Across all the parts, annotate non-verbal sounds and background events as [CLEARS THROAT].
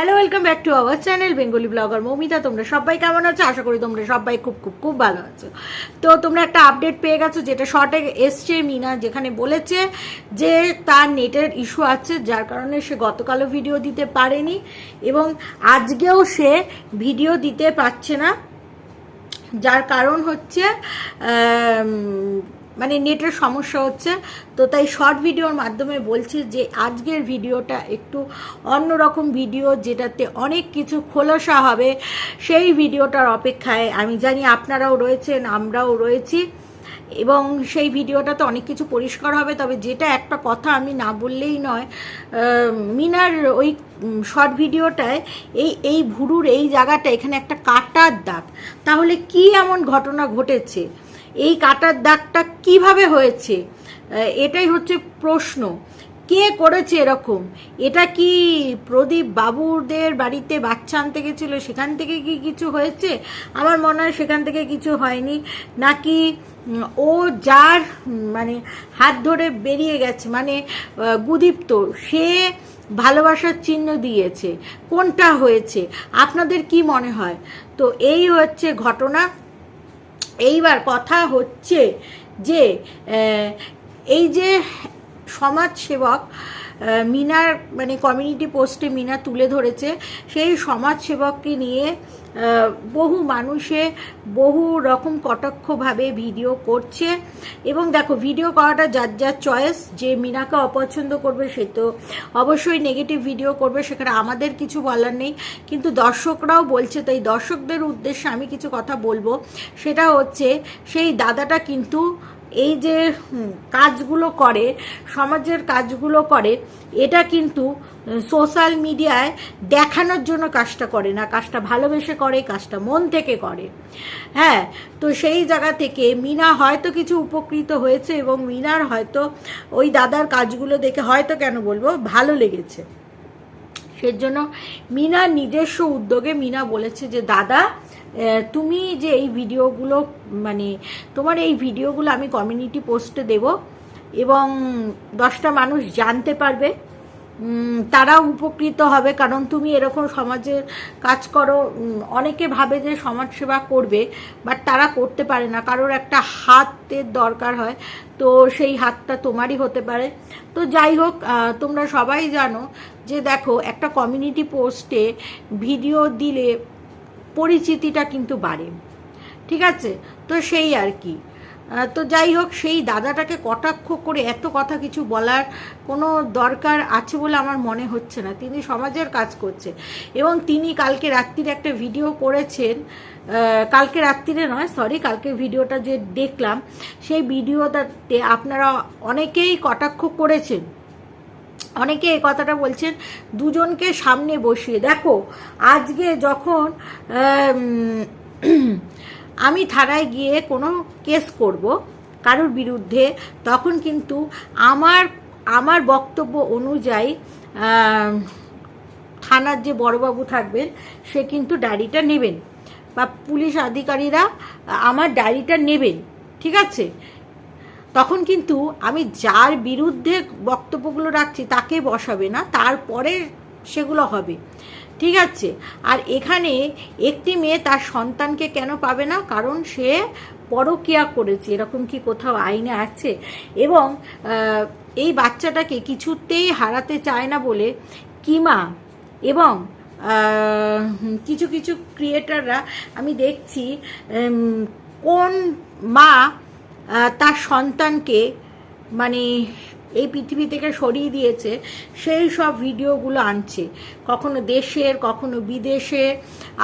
Hello welcome back to our channel Bengali blogger Moumita তোমরা সবাই কেমন আছো? আশা করি তোমরা সবাই খুব খুব খুব ভালো আছো। তো তোমরা একটা আপডেট পেয়ে গেছো, যেটা শর্টে এসছে মিনা, যেখানে বলেছে যে তার নেটের ইস্যু আছে, যার কারণে সে গতকালও ভিডিও দিতে পারেনি এবং আজকেও সে ভিডিও দিতে পারছে না। যার কারণ হচ্ছে মানে নেটের সমস্যা হচ্ছে। তো তাই শর্ট ভিডিওর মাধ্যমে বলছি যে আজকের ভিডিওটা একটু অন্যরকম ভিডিও যেটাতে অনেক কিছু খোলসা হবে, সেই ভিডিওটার অপেক্ষায় আমি জানি আপনারাও রয়েছেন, আমরাও রয়েছি। এবং সেই ভিডিওটাতে অনেক কিছু পরিষ্কার হবে, তবে যেটা একটা কথা আমি না বললেই নয় মিনার ওই শর্ট ভিডিওটায় এই এই ভুরুর এই জায়গাটা এখানে একটা কাটার দাগ। তাহলে কি এমন ঘটনা ঘটেছে? এই কাটার দাগটা কীভাবে হয়েছে? এটাই হচ্ছে প্রশ্ন। কে করেছে এরকম? এটা কি প্রদীপ বাবুদের বাড়িতে বাচ্চা আনতে গেছিল? সেখান থেকে কি কিছু হয়েছে? আমার মনে হয় সেখান থেকে কিছু হয়নি। নাকি ও যার মানে হাত ধরে বেরিয়ে গেছে মানে গুদীপ্ত, সে ভালোবাসার চিহ্ন দিয়েছে। কোনটা হয়েছে? আপনাদের কি মনে হয়? তো এই হচ্ছে ঘটনা। এইবার কথা হচ্ছে যে এই যে সমাজ সেবক আহ, মিনার মানে কমিউনিটি পোস্টে মিনা তুলে ধরেছে। সেই সমাজ সেবককে নিয়ে বহু মানুষে বহু রকম কটাক্ষভাবে ভিডিও করছে। এবং দেখো, ভিডিও করাটা যার যার চয়েস যে মিনাকে অপছন্দ করবে সে তো অবশ্যই নেগেটিভ ভিডিও করবে, সেখানে আমাদের কিছু বলার নেই। কিন্তু দর্শকরাও বলছে, তাই দর্শকদের উদ্দেশ্যে আমি কিছু কথা বলব। সেটা হচ্ছে, সেই দাদাটা কিন্তু এই যে কাজগুলো করে, সমাজের কাজগুলো করে, এটা কিন্তু সোশ্যাল মিডিয়ায় দেখানোর জন্য কাজটা করে না। কাজটা ভালোবেসে করে, কাজটা মন থেকে করে। হ্যাঁ তো সেই জায়গা থেকে মিনা হয়তো কিছু উপকৃত হয়েছে এবং মিনার হয়তো ওই দাদার কাজগুলো দেখে হয়তো কেন বলব, ভালো লেগেছে। সেজন্য মিনা নিজস্ব উদ্যোগে মিনা বলেছে যে, দাদা তুমি যে এই ভিডিওগুলো মানে তোমার এই ভিডিওগুলো আমি কমিউনিটি পোস্টে দেব এবং দশটা মানুষ জানতে পারবে। তারাও উপকৃত হবে, কারণ তুমি এরকম সমাজের কাজ করো অনেকে ভাবে যে সমাজসেবা করবে বাট তারা করতে পারে না। কারোর একটা হাতের দরকার হয়, তো সেই হাতটা তোমারই হতে পারে। তো যাই হোক তোমরা সবাই জানো যে দেখো, একটা কমিউনিটি পোস্টে ভিডিও দিলে পরিচিতিটা কিন্তু বাড়ে। ঠিক আছে? তো সেই আর কি। তো যাই হোক, সেই দাদাটাকে কটাক্ষ করে এত কথা কিছু বলার কোনো দরকার আছে বলে আমার মনে হচ্ছে না। তিনি সমাজের কাজ করছে। এবং তিনি কালকে রাত্রির একটা ভিডিও করেছেন কালকে রাত্রিরে নয় সরি কালকে ভিডিওটা যে দেখলাম, সেই ভিডিওটাতে আপনারা অনেকেই কটাক্ষ করেছেন। অনেকে এই কথাটা বলছেন, দুজনকে সামনে বসিয়ে। দেখো, আজকে যখন [CLEARS THROAT] আমি থানায় গিয়ে কোনো কেস করব কারোর বিরুদ্ধে, তখন কিন্তু আমার আমার বক্তব্য অনুযায়ী থানার যে বড়বাবু থাকবেন, সে কিন্তু ডায়েরিটা নেবেন। বা পুলিশ আধিকারীরা আমার ডায়েরিটা নেবেন। ঠিক আছে? তখন কিন্তু আমি যার বিরুদ্ধে বক্তব্যগুলো রাখছি তাকে বসাবে না, তারপরে সেগুলো হবে। ঠিক আছে? আর এখানে একটি মেয়ে তার সন্তানকে কেন পাবে না? কারণ সে পরকিয়া করেছে, এরকম কি কোথাও আইনে আছে? এবং এই বাচ্চাটাকে কিছুতেই হারাতে চায় না বলে কিমা এবং কিছু কিছু ক্রিয়েটাররা আমি দেখছি কোন মা তার সন্তানকে মানে এই পৃথিবী থেকে সরিয়ে দিয়েছে, সেই সব ভিডিওগুলো আনছে। কখনো দেশের, কখনো বিদেশে।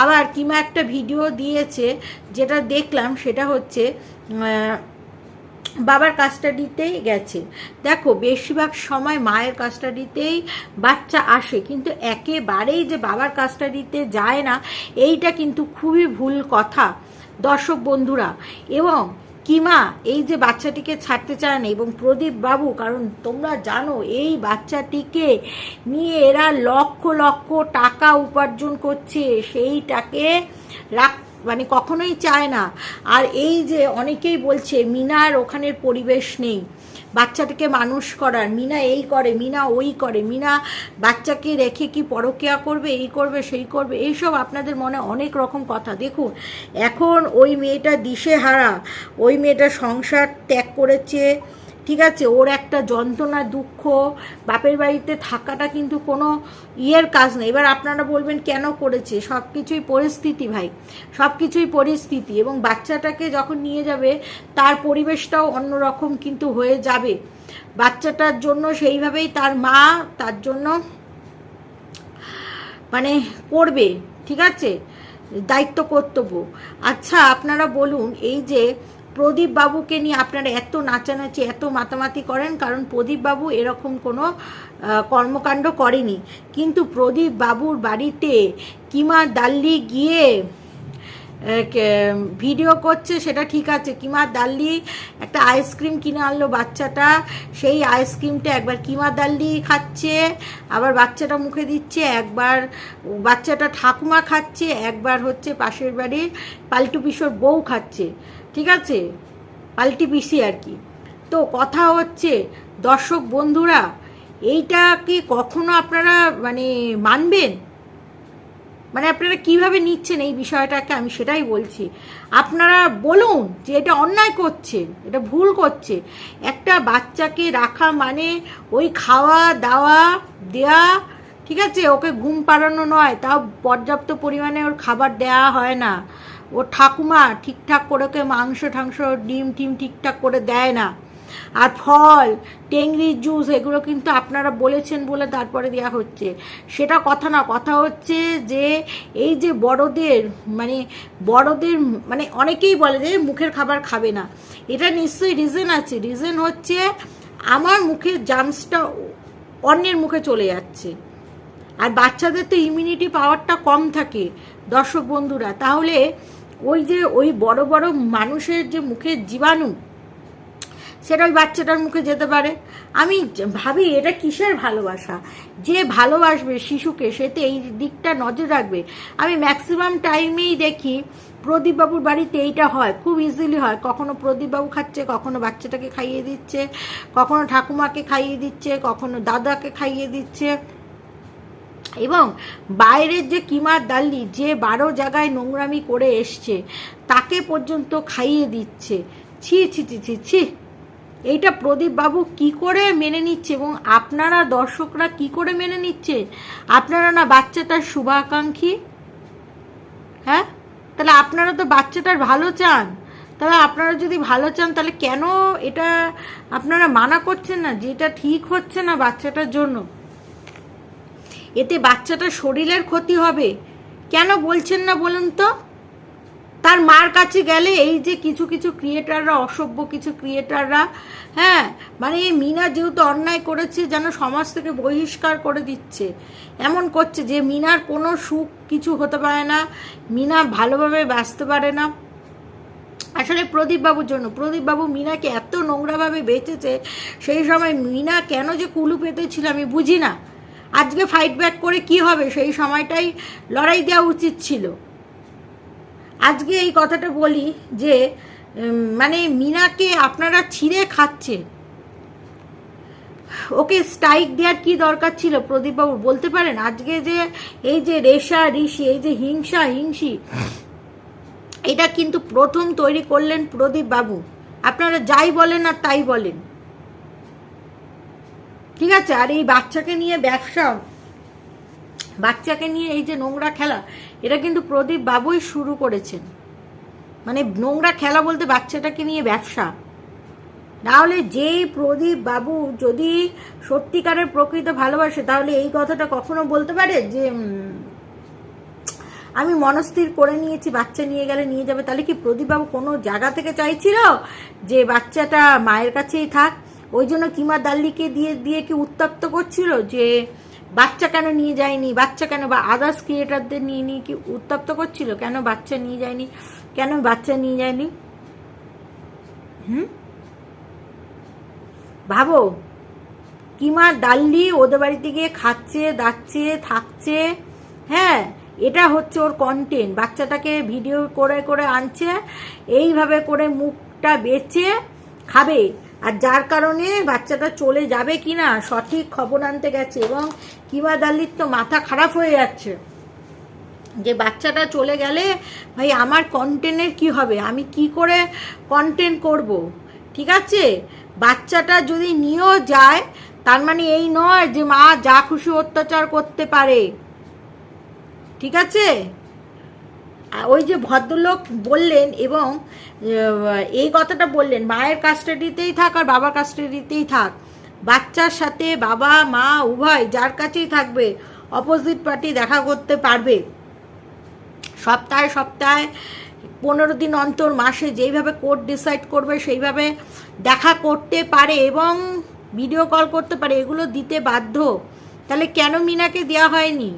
আবার কিমা একটা ভিডিও দিয়েছে, যেটা দেখলাম, সেটা হচ্ছে বাবার কাস্টাডিতেই গেছে। দেখো, বেশিরভাগ সময় মায়ের কাস্টাডিতেই বাচ্চা আসে, কিন্তু একেবারেই যে বাবার কাস্টাডিতে যায় না, এইটা কিন্তু খুবই ভুল কথা, দর্শক বন্ধুরা। এবং কিমা এই যে বাচ্চাটিকে ছাড়তে চান এবং প্রদীপ বাবু, কারণ তোমরা জানো, এই বাচ্চাটিকে নিয়ে এরা লক্ষ লক্ষ টাকা উপার্জন করছে। সেইটাকে রাখ মানে কখনোই চায় না। আর এই যে অনেকেই বলছে, মিনার ওখানের পরিবেশ নেই। বাচ্চাটাকে মানুষ করার, মিনা এই করে, মিনা ওই করে, মিনা বাচ্চাকে রেখে কি পরকিয়া করবে, এই করবে, সেই করবে, এইসব আপনাদের মনে অনেক রকম কথা। দেখুন, এখন ওই মেয়েটা দিশেহারা, ওই মেয়েটা সংসার ত্যাগ করেছে ঠিক আছে, ওর একটা যন্ত্রণা, দুঃখ, বাপের বাড়িতে থাকাটা কিন্তু কোনো ইয়ের কাজ নেই এবার আপনারা বলবেন, কেন করেছে? সব কিছুই পরিস্থিতি ভাই সব কিছুই পরিস্থিতি এবং বাচ্চাটাকে যখন নিয়ে যাবে, তার পরিবেশটাও অন্যরকম কিন্তু হয়ে যাবে। বাচ্চাটার জন্য সেইভাবেই তার মা তার জন্য মানে করবে, ঠিক আছে? দায়িত্ব কর্তব্য। আচ্ছা আপনারা বলুন, এই যে প্রদীপ বাবুকে নিয়ে আপনারা এত নাচানাচি, এত মাতামাতি করেন, কারণ প্রদীপ বাবু এরকম কোনো কর্মকাণ্ড করেনি। কিন্তু প্রদীপ বাবুর বাড়িতে কিমা দাল্লি গিয়ে ভিডিও করছে, সেটা ঠিক আছে। কিমা দাল্লি একটা আইসক্রিম কিনে আনলো বাচ্চাটা, সেই আইসক্রিমটা একবার কিমা দাল্লি খাচ্ছে, আবার বাচ্চাটা মুখে দিচ্ছে, একবার বাচ্চাটা ঠাকুমা খাচ্ছে, একবার হচ্ছে পাশের বাড়ির পাল্টু পিসোর বউ খাচ্ছে। ঠিক আছে? পাল্টি পিসি আর কি। তো কথা হচ্ছে, দর্শক বন্ধুরা এইটা কি কখনো আপনারা মানে মানবেন? মানে আপনারা কীভাবে নিচ্ছেন এই বিষয়টাকে আমি সেটাই বলছি। আপনারা বলুন যে এটা অন্যায় করছে, এটা ভুল করছে। একটা বাচ্চাকে রাখা মানে ওই খাওয়া, দাওয়া, দেয়া, ঠিক আছে? ওকে ঘুম পাড়ানো নয়, তাও পর্যাপ্ত পরিমাণে ওর খাবার দেওয়া হয় না। ওর ঠাকুমা ঠিকঠাক করে ওকে মাংস ঠাংস, ডিম টিম ঠিকঠাক করে দেয় না। আর ফল টেংরির জুস, এগুলো কিন্তু আপনারা বলেছেন বলে তারপরে দেওয়া হচ্ছে। সেটা কথা না, কথা হচ্ছে যে এই যে বড়দের মানে বড়দের মানে অনেকেই বলে যে মুখের খাবার খাবে না। এটা নিশ্চয়ই রিজন আছে। রিজন হচ্ছে আমার মুখের জামসটা অন্যের মুখে চলে যাচ্ছে। আর বাচ্চাদের তো ইমিউনিটি পাওয়ারটা কম থাকে, দর্শক বন্ধুরা। তাহলে ওই যে ওই বড় বড় মানুষের যে মুখের জীবাণু, সেটা ওই বাচ্চাটার মুখে যেতে পারে। আমি ভাবি, এটা কিসের ভালোবাসা? যে ভালোবাসবে শিশুকে সেতে এই দিকটা নজর রাখবে। আমি ম্যাক্সিমাম টাইমেই দেখি, প্রদীপবাবুর বাড়িতে এইটা হয়, খুব ইজিলি হয়। কখনো প্রদীপবাবু খাচ্ছে, কখনো বাচ্চাটাকে খাইয়ে দিচ্ছে, কখনো ঠাকুমাকে খাইয়ে দিচ্ছে, কখনো দাদাকে খাইয়ে দিচ্ছে। এবং বাইরের যে কিমার দাল্লি যে বারো জায়গায় নোংরামি করে এসছে, তাকে পর্যন্ত খাইয়ে দিচ্ছে। ছি ছি ছি ছি ছি। এইটা প্রদীপ বাবু কি করে মেনে নিচ্ছে এবং আপনারা দর্শকরা কি করে মেনে নিচ্ছে? আপনারা না বাচ্চাটার শুভাকাঙ্ক্ষী? হ্যাঁ? তাহলে আপনারা তো বাচ্চাটার ভালো চান। তাহলে আপনারা যদি ভালো চান, তাহলে কেন এটা আপনারা মানা করছেন না যে এটা ঠিক হচ্ছে না বাচ্চাটার জন্য? এতে বাচ্চাটার শরীরের ক্ষতি হবে। কেন বলছেন না বলুন তো? তার মার কাছে গেলে এই যে কিছু কিছু ক্রিয়েটাররা অসভ্য কিছু ক্রিয়েটাররা হ্যাঁ মানে এই মিনা যেহেতু অন্যায় করেছে, যেন সমাজ থেকে বহিষ্কার করে দিচ্ছে। এমন করছে যে মিনার কোনো সুখ কিছু হতে পারে না, মিনা ভালোভাবে বাঁচতে পারে না। আসলে প্রদীপবাবুর জন্য, প্রদীপবাবু মিনাকে এত নোংরাভাবে বেঁচেছে, সেই সময় মিনা কেন যে কুলু পেতেছিল আমি বুঝি না। আজকে ফাইট ব্যাক করে কি হবে সেই সময়টাই লড়াই দেওয়া উচিত ছিল। আজকে এই কথাটা বলি যে মানে মিনাকে আপনারা ছিঁড়ে খাচ্ছেন ওকে স্ট্রাইক দেওয়ার কি দরকার ছিল? প্রদীপবাবু বলতে পারেন? আজকে যে এই যে রেশা, ঋষি, এই যে হিংসা, হিংসি, এটা কিন্তু প্রথম তৈরি করলেন প্রদীপ বাবু আপনারা যাই বলেন আর তাই বলেন। ঠিক আছে, আর এই বাচ্চাকে নিয়ে ব্যবসা, বাচ্চাকে নিয়ে এই যে নোংরা খেলা, এটা কিন্তু প্রদীপ বাবুই শুরু করেছেন। মানে নোংরা খেলা বলতে বাচ্চাটাকে নিয়ে ব্যবসা। নাহলে যেই প্রদীপ বাবু যদি সত্যিকারের প্রকৃত ভালোবাসে, তাহলে এই কথাটা কখনো বলতে পারে যে আমি মনস্থির করে নিয়েছি, বাচ্চা নিয়ে গেলে নিয়ে যাবে? তাহলে কি প্রদীপবাবু কোনো জায়গা থেকে চাইছিল যে বাচ্চাটা মায়ের কাছেই থাক? ওই জন্য কিমা দাল্লিকে দিয়ে দিয়ে কি উত্তপ্ত করছিল যে বাচ্চা কেন নিয়ে যায়নি, বাচ্চা কেন বা আদার্স ক্রিয়েটারদের নিয়ে নিয়ে কি উত্তপ্ত করছিল? কেন বাচ্চা নিয়ে যায়নি? কেন বাচ্চা নিয়ে যায়নি? হুম? ভাবো, কিমা ডাল্লি ওদের বাড়িতে গিয়ে খাচ্ছে, দাচ্ছে, থাকছে হ্যাঁ এটা হচ্ছে ওর কন্টেন্ট বাচ্চাটাকে ভিডিও করে করে আনছে, এইভাবে করে মুখটা বেচে খাবে। আর যার কারণে বাচ্চাটা চলে যাবে কি না সঠিক খবর আনতে গেছে এবং কিমা দাল্লির তো মাথা খারাপ হয়ে যাচ্ছে। যে বাচ্চাটা চলে গেলে, ভাই, আমার কন্টেন্টের কি হবে? আমি কি করে কন্টেন্ট করব? ঠিক আছে? বাচ্চাটা যদি নিয়েও যায়, তার মানে এই নয় যে মা যা খুশি অত্যাচার করতে পারে। ঠিক আছে? ওই যে ভদ্রলোক বললেন এবং এই কথাটা বললেন, মায়ের কাস্টাডিতেই থাক আর বাবার কাস্টাডিতেই থাক। বাচ্চার সাথে বাবা, মা, উভয় যার কাছেই থাকবে অপোজিট পার্টি দেখা করতে পারবে। সপ্তাহে সপ্তাহে পনেরো দিন অন্তর মাসে যেইভাবে কোর্ট ডিসাইড করবে, সেইভাবে দেখা করতে পারে এবং ভিডিও কল করতে পারে, এগুলো দিতে বাধ্য। তাহলে কেন মিনাকে দেওয়া হয়নি?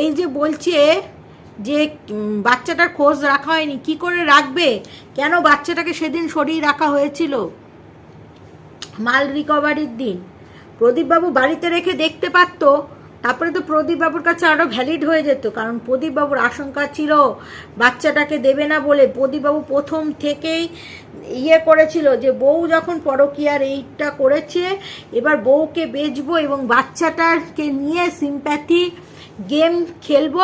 এই যে বলছে যে বাচ্চাটার খোঁজ রাখা হয়নি, কি করে রাখবে? কেন বাচ্চাটাকে সেদিন সরিয়ে রাখা হয়েছিল? মাল রিকভারির দিন। প্রদীপবাবু বাড়িতে রেখে দেখতে পারতো, তারপরে তো প্রদীপবাবুর কাছে আরও ভ্যালিড হয়ে যেত, কারণ প্রদীপবাবুর আশঙ্কা ছিল, বাচ্চাটাকে দেবে না বলে। প্রদীপবাবু প্রথম থেকেই ইয়ে করেছিল যে, বউ যখন পরকীয়ার এইটা করেছে, এবার বউকে বেচবো এবং বাচ্চাটাকে নিয়ে সিম্প্যাথি গেম খেলব।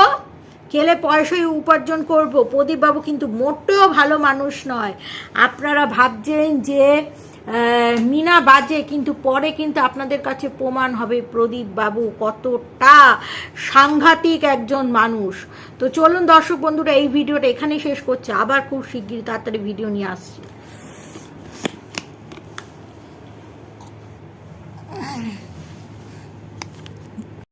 খেলে পয়সাই উপার্জন করব। প্রদীপবাবু কিন্তু মোটেও ভালো মানুষ নয়। আপনারা ভাবছেন যে মিনা বাজে, কিন্তু পরে কিন্তু আপনাদের কাছে প্রমাণ হবে প্রদীপ বাবু কতটা সাংঘাতিক একজন মানুষ। তো চলুন দর্শক বন্ধুরা, এই ভিডিওটা এখানেই শেষ করছে। আবার খুব শিগগির তাড়াতাড়ি ভিডিও নিয়ে আসছি।